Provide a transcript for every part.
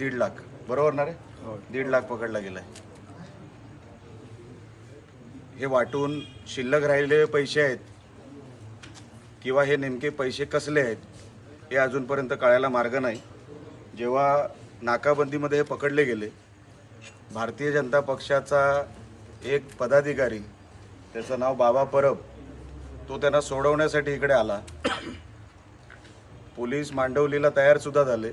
दीड लाख. बरोबर ना रे? दीड लाख पकडला गेलाय. हे वाटून शिल्लक राहिलेले पैसे आहेत किंवा हे नेमके पैसे कसले आहेत हे अजूनपर्यंत कळायला मार्ग नाही. जेव्हा नाकाबंदीमध्ये हे पकडले गेले भारतीय जनता पक्षाचा एक पदाधिकारी त्याचं नाव बाबा परब तो त्यांना सोडवण्यासाठी इकडे आला. पोलीस मांडवलीला तयार सुद्धा झाले.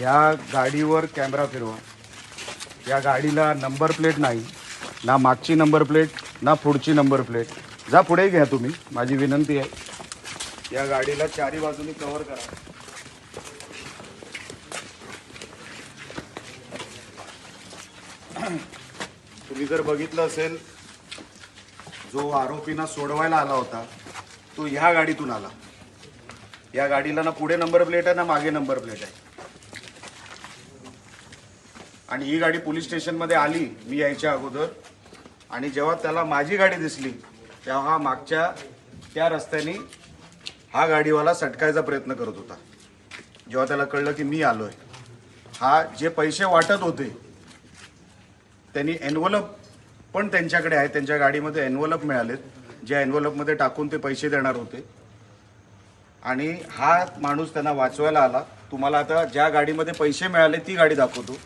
या गाडीवर कॅमेरा फिरवा. या गाडीला नंबर प्लेट नाही ना मागची नंबर प्लेट ना पुढची नंबर प्लेट. जा पुढे घ्या तुम्ही माझी विनंती आहे. या गाडीला चारी बाजूनी कव्हर करा. तुम्ही जर बघितलं असेल जो आरोपींना सोडवायला आला होता तो ह्या गाडीतून आला. या गाडीला ना पुढे नंबर प्लेट आहे ना मागे नंबर प्लेट आहे. आणि ही गाडी पोलीस स्टेशनमध्ये आली मी यायच्या अगोदर. आणि जेव्हा त्याला माझी गाडी दिसली तेव्हा हा मागच्या त्या रस्त्याने हा गाडीवाला सटकायचा प्रयत्न करत होता. जेव्हा त्याला कळलं की मी आलोय. हा जे पैसे वाटत होते त्यांनी एनवलप पण त्यांच्याकडे आहे. त्यांच्या गाडीमध्ये एनवलप मिळालेत. ज्या एनवलपमध्ये टाकून ते पैसे देणार होते. आणि हा माणूस त्यांना वाचवायला आला. तुम्हाला आता ज्या गाडीमध्ये पैसे मिळाले ती गाडी दाखवतो.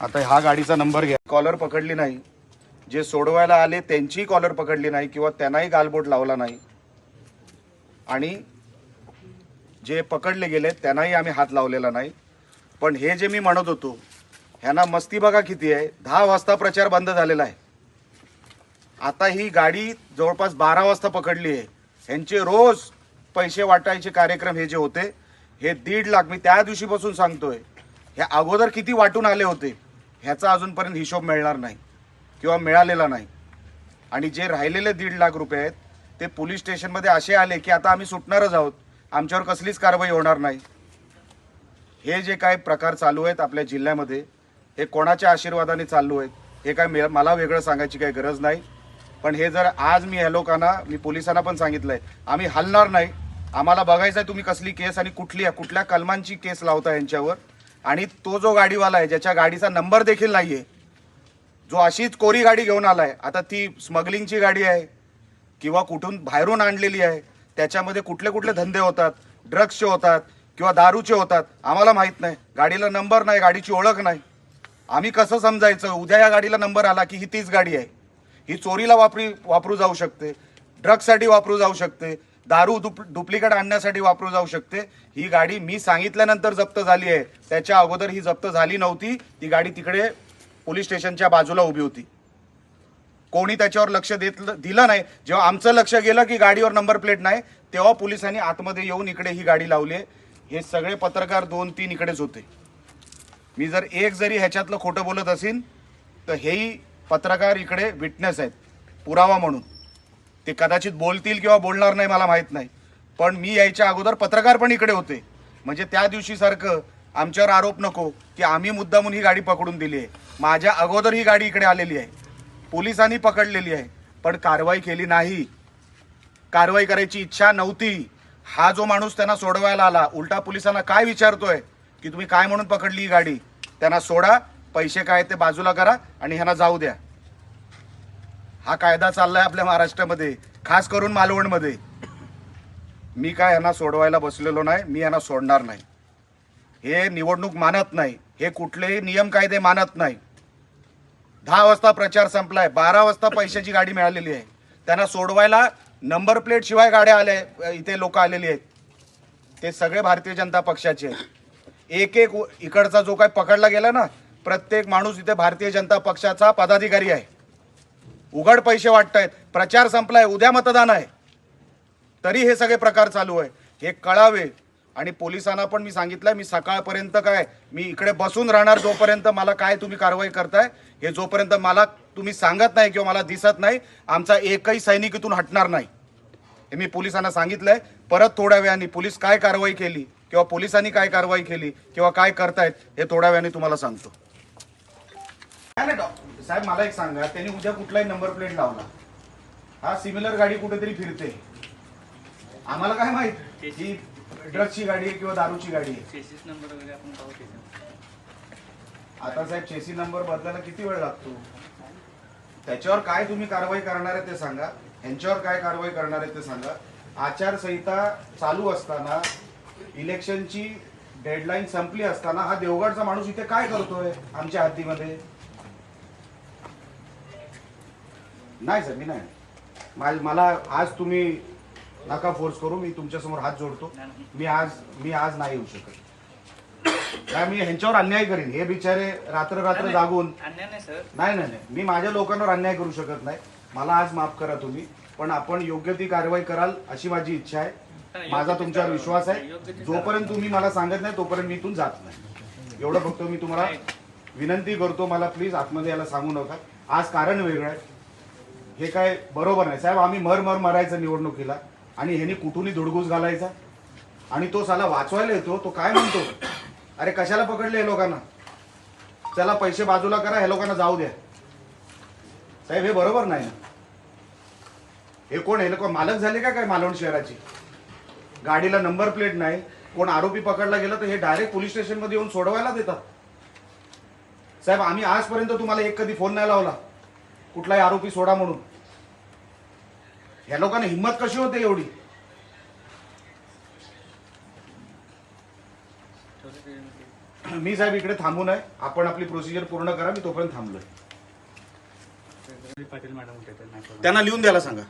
आता हा गाडीचा नंबर घ्या. कॉलर पकडली नाही. जे सोडवायला आले त्यांचीही कॉलर पकडली नाही किंवा त्यांनाही गालबोट लावला नाही. आणि जे पकडले गेले त्यांनाही आम्ही हात लावलेला नाही. पण हे जे मी म्हणत होतो ह्यांना मस्ती बघा किती आहे. दहा वाजता प्रचार बंद झालेला आहे. आता ही गाडी जवळपास बारा वाजता पकडली आहे. ह्यांचे रोज पैसे वाटायचे कार्यक्रम हे जे होते हे दीड लाख मी त्या दिवशीपासून सांगतोय. हे अगोदर किती वाटून आले होते ह्याचा अजूनपर्यंत हिशोब मिळणार नाही किंवा मिळालेला नाही. आणि जे राहिलेले दीड लाख रुपये आहेत ते पोलीस स्टेशनमध्ये असे आले की आता आम्ही सुटणारच आहोत. आमच्यावर कसलीच कारवाई होणार नाही. हे जे काय प्रकार चालू आहेत आपल्या जिल्ह्यामध्ये हे कोणाच्या आशीर्वादाने चालू आहेत हे काय मला वेगळं सांगायची काही गरज नाही. पण हे जर आज मी ह्या लोकांना मी पोलिसांना पण सांगितलंय आम्ही हलणार नाही. आम्हाला बघायचं आहे तुम्ही कसली केस आणि कुठली कुठल्या कलमांची केस लावता यांच्यावर. आणि तो जो गाडीवाला आहे ज्याच्या गाडीचा नंबर देखील नाहीये जो अशीच कोरी गाडी घेऊन आलाय आता ती स्मगलिंगची गाडी आहे किंवा कुठून बाहेरून आणलेली आहे त्याच्यामध्ये कुठले कुठले धंदे होतात ड्रग्सचे होतात किंवा दारूचे होतात आम्हाला माहीत नाही. गाडीला नंबर नाही गाडीची ओळख नाही. आम्ही कसं समजायचं? उद्या या गाडीला नंबर आला की ही तीच गाडी आहे. ही चोरीला वापरी वापरू जाऊ शकते. ड्रगसाठी वापरू जाऊ शकते. दारू डुप डुप्लिकेट आणण्यासाठी वापरू जाऊ शकते. ही गाडी मी सांगितल्यानंतर जप्त झाली आहे. त्याच्या अगोदर ही जप्त झाली नव्हती. ती गाडी तिकडे पोलीस स्टेशनच्या बाजूला उभी होती. कोणी त्याच्यावर लक्ष देत दिलं नाही. जेव्हा आमचं लक्ष गेलं की गाडीवर नंबर प्लेट नाही तेव्हा पोलिसांनी आतमध्ये येऊन इकडे ही गाडी लावली आहे. हे सगळे पत्रकार दोन तीन इकडेच होते. मी जर एक जरी ह्याच्यातलं खोटं बोलत असेल तर हेही पत्रकार इकडे विटनेस आहेत. पुरावा म्हणून. ते कदाचित बोलतील किंवा बोलणार नाही मला माहीत नाही. पण मी यायच्या अगोदर पत्रकार पण इकडे होते. म्हणजे त्या दिवशी सारखं आमच्यावर आरोप नको की आम्ही मुद्दामून ही गाडी पकडून दिली आहे. माझ्या अगोदर ही गाडी इकडे आलेली आहे. पोलिसांनी पकडलेली आहे. पण कारवाई केली नाही. कारवाई करायची इच्छा नव्हती. हा जो माणूस त्यांना सोडवायला आला उलटा पोलिसांना काय विचारतोय की तुम्ही काय म्हणून पकडली ही गाडी? त्यांना सोडा. पैसे काय ते बाजूला करा आणि ह्यांना जाऊ द्या. हा कायदा चाललाय आपल्या महाराष्ट्रामध्ये खास करून मालवणमध्ये. मी काय यांना सोडवायला बसलेलो नाही मी यांना सोडणार नाही. हे निवडणूक मानत नाही हे कुठलेही नियम कायदे मानत नाही. दहा वाजता प्रचार संपलाय बारा वाजता पैशाची गाडी मिळालेली आहे. त्यांना सोडवायला नंबर प्लेट शिवाय गाड्या आल्या इथे लोक आलेली आहेत. ते सगळे भारतीय जनता पक्षाचे आहेत. एक एक इकडचा जो काही पकडला गेला ना प्रत्येक माणूस इथे भारतीय जनता पक्षाचा पदाधिकारी आहे. उघड पैसे वाटतायत. प्रचार संपलाय उद्या मतदान आहे. तरी हे सगळे प्रकार चालू आहे. हे कळावे. आणि पोलिसांना पण मी सांगितलंय मी सकाळपर्यंत काय मी इकडे बसून राहणार जोपर्यंत मला काय तुम्ही कारवाई करताय हे जोपर्यंत मला तुम्ही सांगत नाही किंवा मला दिसत नाही आमचा एकही सैनिक इथून हटणार नाही. हे मी पोलिसांना सांगितलंय. परत थोड्या वेळाने पोलीस काय कारवाई केली किंवा पोलिसांनी काय कारवाई केली किंवा काय करतायत हे थोड्या वेळाने तुम्हाला सांगतो. नाही डॉ- साहेब मला एक सांगा त्यांनी उद्या कुठलाही नंबर प्लेट लावला. हा सिमिलर गाडी कुठेतरी फिरते. आम्हाला काय माहीत? ही ड्रग्सची गाडी आहे किंवा दारूची गाडी आहे. चेसिस नंबर वगैरे आपण पाहू त्याच्यावर. आता साहेब चेसी नंबर बदलायला किती वेळ लागतो? त्याच्यावर काय तुम्ही कारवाई करणार आहे ते सांगा. ह्यांच्यावर काय कारवाई करणार आहे ते सांगा. आचारसंहिता चालू असताना इलेक्शनची डेडलाईन संपली असताना हा देवगडचा माणूस इथे काय करतोय आमच्या हद्दीमध्ये? नाही सर मी नाही. मला आज तुम्ही नका फोर्स करू मी तुमच्यासमोर हात जोडतो. मी आज मी आज नाही येऊ शकत. काय मी ह्यांच्यावर अन्याय करीन. हे बिचारे रात्र रात्र जागून अन्याय नाही सर. नाही नाही नाही. मी माझ्या लोकांवर अन्याय करू शकत नाही. मला आज माफ करा तुम्ही. पण आपण योग्य ती कारवाई कराल अशी माझी इच्छा आहे. नाही, माझा योग्य ती तुमच्यावर कारवाई- विश्वास आहे. ती जोपर्यंत तुम्ही मला सांगत नाही तोपर्यंत मी इथून जात नाही. एवढं फक्त मी तुम्हाला नाही. विनंती करतो मला प्लीज आतमध्ये याला सांगू नका. आज कारण वेगळं आहे. हे काय बरोबर नाही. साहेब आम्ही मर मर मरायचं निवडणुकीला आणि ह्यानी कुठूनही धुडगूस घालायचा. आणि तो साला वाचवायला येतो तो काय म्हणतो? अरे कशाला पकडले हे लोकांना? चला पैसे बाजूला करा ह्या लोकांना जाऊ द्या. साहेब हे बरोबर नाही ना? हे कोण हे लोक मालक झाले का काय मालवण शहराची? गाडीला नंबर प्लेट नाही कोण आरोपी पकडला गेला तर हे डायरेक्ट पोलीस स्टेशनमध्ये येऊन सोडवायला देतात. साहेब आम्ही आजपर्यंत तुम्हाला एक कधी फोन नाही लावला. कुठलाही आरोपी सोडा म्हणून. ह्या लोकांना हिंमत कशी होते एवढी? मी साहेब इकडे थांबू नये आपण आपली प्रोसिजर पूर्ण करा मी तोपर्यंत थांबलोय. पाटील मॅडम. त्यांना लिहून द्यायला सांगा.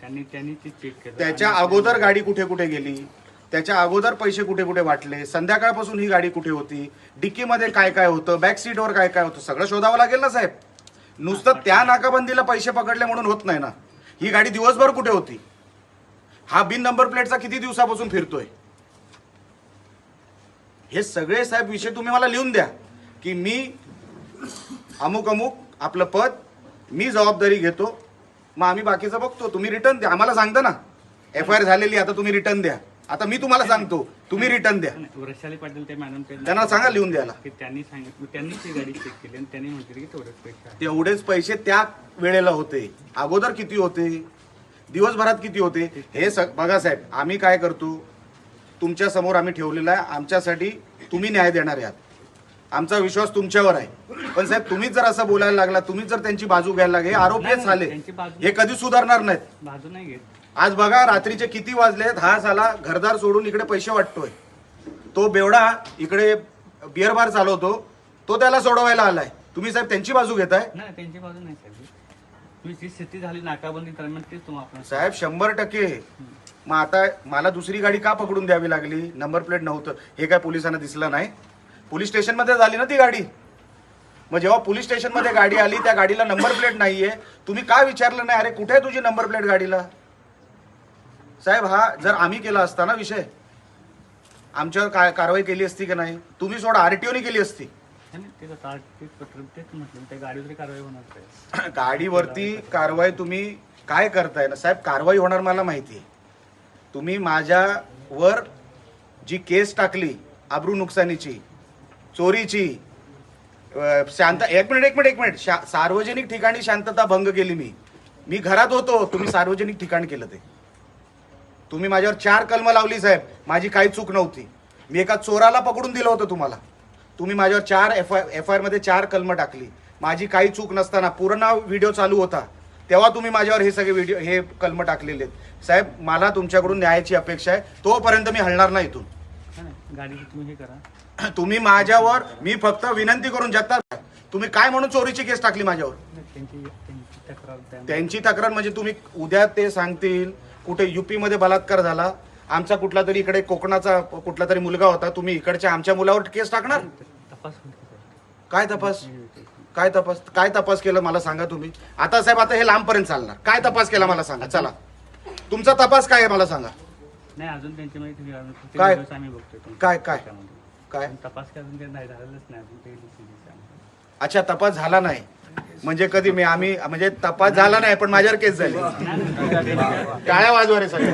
त्यांनी त्यांनी ती चेक केलं. त्याच्या आणि- अगोदर गाडी कुठे कुठे गेली? त्याच्या अगोदर पैसे कुठे कुठे वाटले? संध्याकाळपासून ही गाडी कुठे होती? डिक्कीमध्ये काय काय होतं? बॅक सीटवर काय काय होतं? सगळं शोधावं लागेल ना साहेब. नुसतं त्या नाकाबंदीला पैसे पकडले म्हणून होत नाही ना. ही गाडी दिवसभर कुठे होती? हा बिन नंबर प्लेटचा किती दिवसापासून फिरतोय? हे सगळे साहेब विषय तुम्ही मला लिहून द्या की मी अमुक अमुक आपलं पद मी जबाबदारी घेतो मग आम्ही बाकीचं बघतो तुम्ही रिटर्न द्या. आम्हाला सांगता ना एफ आय आर झालेली आता तुम्ही रिटर्न द्या. आता मी तुम्हाला सांगतो तुम्ही रिटर्न द्या. वृषाली पाटील ते मॅडम त्यांना सांगा लिहून द्यायला. की त्यांनी सांगितलं ती गाडी चेक केली आणि त्यांनी म्हटलं की तेवढेच पैसे. तेवढेच पैसे त्या वेळेला होते. अगोदर किती होते? दिवसभरात किती होते? हे स बघा साहेब आम्ही काय करतो? तुमच्यासमोर आम्ही ठेवलेलं आहे. आमच्यासाठी तुम्ही न्याय देणार आहात. आमचा विश्वास तुमच्यावर आहे. पण साहेब तुम्हीच जर असं बोलायला लागला तुम्हीच जर त्यांची बाजू घ्यायला लागले हे आरोपीच नाही, झाले. त्यांची बाजू- हे कधी सुधारणार नाहीत. बाजू नाही घेत. आज बघा रात्रीचे किती वाजलेत? हा साला घरदार सोडून इकडे पैसे वाटतोय. तो बेवडा इकडे बिअर बार चालवतो. तो त्याला सोडवायला आलाय. तुम्ही साहेब त्यांची बाजू घेताय? नाही त्यांची बाजू नाही साहेब. जी स्थिती झाली नाकाबंदी दरम्यान तेच तुम्हाला साहेब शंभर टक्के. मग आता मला दुसरी गाडी का पकडून द्यावी लागली? नंबर प्लेट नव्हतं. हे काय पोलिसांना दिसलं नाही? पोलीस स्टेशनमध्ये झाली ना ती गाडी? मग जेव्हा पोलीस स्टेशनमध्ये गाडी आली त्या गाडीला नंबर प्लेट नाहीये. तुम्ही का विचारलं नाही? अरे कुठे आहे तुझी नंबर प्लेट गाडीला? साहेब हा जर आम्ही केला असता ना विषय आमच्यावर काय कारवाई केली असती का नाही? तुम्ही सोडा आरटीओने केली असती. तेच म्हटलं त्या गाडीवरती कारवाई होणार आहे. गाडीवरती कारवाई तुम्ही काय करताय ना? साहेब कारवाई होणार मला माहिती आहे. तुम्ही माझ्यावर जी केस टाकली आबरू नुकसानीची चोरीची अ, शांत एक मिनिट एक मिनिट एक मिनिट. शा- सार्वजनिक ठिकाणी शांतता भंग केली मी. मी घरात होतो तुम्ही सार्वजनिक ठिकाण केलं ते. तुम्ही माझ्यावर चार कलमं लावली साहेब. माझी काही चूक नव्हती. मी एका चोराला पकडून दिलं होतं तुम्हाला. तुम्ही माझ्यावर चार एफ आय एफ आय आरमध्ये चार कलमं टाकली. माझी काही चूक नसताना पूर्ण व्हिडिओ चालू होता. तेव्हा तुम्ही माझ्यावर हे सगळे व्हिडिओ हे कलम टाकलेले आहेत. साहेब मला तुमच्याकडून न्यायाची अपेक्षा आहे. तोपर्यंत मी हलणार नाही इथून. तुम्ही हे करा. तुम्ही माझ्यावर मी फक्त विनंती करून जगतात तुम्ही काय म्हणून चोरीची केस टाकली माझ्यावर? त्यांची तक्रार म्हणजे तुम्ही उद्या ते सांगतील. कुठे युपी मध्ये बलात्कार झाला आमचा कुठला तरी इकडे कोकणाचा कुठला तरी मुलगा होता तुम्ही इकडच्या आमच्या मुलावर केस टाकणार? काय तपास? काय तपास? काय तपास केलं मला सांगा तुम्ही? आता साहेब आता हे लांबपर्यंत चालणार. काय तपास केला मला सांगा? चला. तुमचा तपास काय आहे मला सांगा? नाही अजून त्यांची काय? काय- काय? काय? तपास नाही. अच्छा तपास झाला नाही. म्हणजे कधी मी आम्ही म्हणजे तपास झाला नाही पण माझ्यावर केस झाले. टाळ्या वाजवा रे सगळे.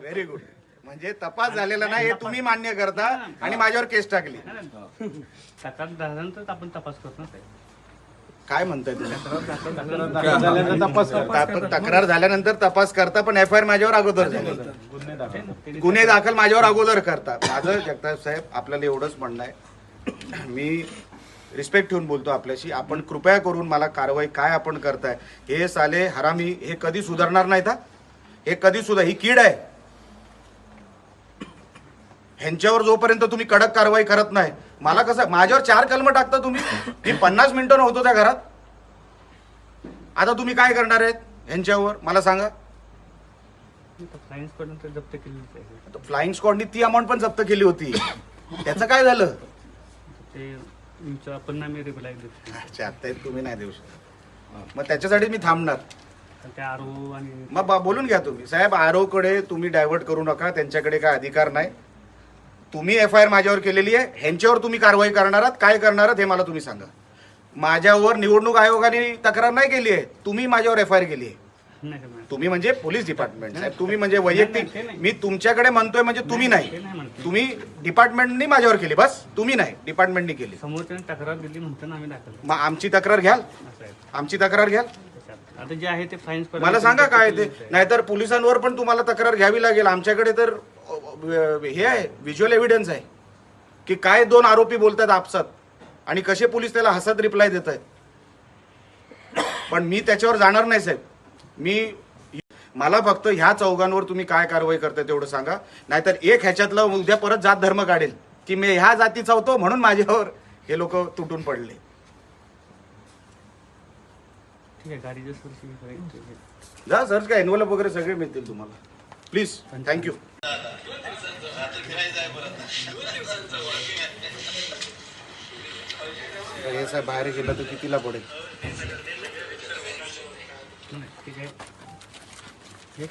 व्हेरी गुड म्हणजे तपास झालेला नाही हे तुम्ही मान्य करता आणि माझ्यावर केस टाकली. झाल्यानंतर आपण तपास करतो ना काय म्हणताय तुम्ही? तपास तप- तक्रार झाल्यानंतर तपास करता पण एफ आय आर माझ्यावर अगोदर झाली. गुन्हे दाखल. माझ्यावर अगोदर करता. माझं जगताप साहेब आपल्याला एवढंच म्हणणं आहे. मी रिस्पेक्ट ठेवून बोलतो आपल्याशी. आपण कृपया करून मला कारवाई काय आपण करताय हे साले हरामी हे कधी सुधारणार नाहीत हा? हे कधी सुद्धा ही कीड आहे. ह्यांच्यावर जोपर्यंत तुम्ही कडक कारवाई करत नाही मला कसं माझ्यावर चार कलम टाकता तुम्ही? मी पन्नास मिनिटं नव्हतो त्या घरात. आता तुम्ही काय करणार आहेत ह्यांच्यावर? मला सांगा. कडून तर जप्त आहे फ्लाइंग स्क्वॉडनी ती अमाऊंट पण जप्त केली होती. त्याचं काय झालं? ते आपण रिप्लाय तुम्ही नाही देऊ शकत. मग त्याच्यासाठी मी थांबणार. आरो आणि मग बोलून घ्या तुम्ही. साहेब आरो कडे तुम्ही डायव्हर्ट करू नका. त्यांच्याकडे काय अधिकार नाही. तुम्ही एफ आय आर माझ्यावर केलेली आहे ह्यांच्यावर तुम्ही कारवाई करणार आहात काय करणार आहात हे मला तुम्ही सांगा. माझ्यावर निवडणूक आयोगाने तक्रार नाही केली आहे तुम्ही माझ्यावर एफ आय आर केली आहे. तुम्ही म्हणजे पोलीस डिपार्टमेंट साहेब तुम्ही म्हणजे वैयक्तिक. मी तुमच्याकडे म्हणतोय म्हणजे तुम्ही नाही तुम्ही डिपार्टमेंटनी माझ्यावर केली बस तुम्ही नाही डिपार्टमेंटनी केली. समोरच्याने तक्रार दिली म्हणताना आम्ही दाखल मग आमची तक्रार घ्याल. आमची तक्रार घ्याल. आता जे आहे ते फाईन्स मला सांगा काय ते नाहीतर पोलिसांवर पण तुम्हाला तक्रार घ्यावी लागेल. आमच्याकडे तर हे आहे व्हिज्युअल एव्हिडन्स आहे. की काय दोन आरोपी बोलतात आपसात आणि कसे पोलीस त्याला हसत रिप्लाय देत आहेत पण मी त्याच्यावर जाणार नाही साहेब. मी मला फक्त ह्या चौघांवर तुम्ही काय कारवाई करताय तेवढं सांगा. नाहीतर एक ह्याच्यातलं उद्या परत जात धर्म काढेल. की मी ह्या जातीचा होतो म्हणून माझ्यावर हे लोक तुटून पडले. जा सर्च काय एनवलप वगैरे सगळे मिळतील तुम्हाला. प्लीज थँक्यू हे साहेब बाहेर गेलं तर कितीला पडेल एक.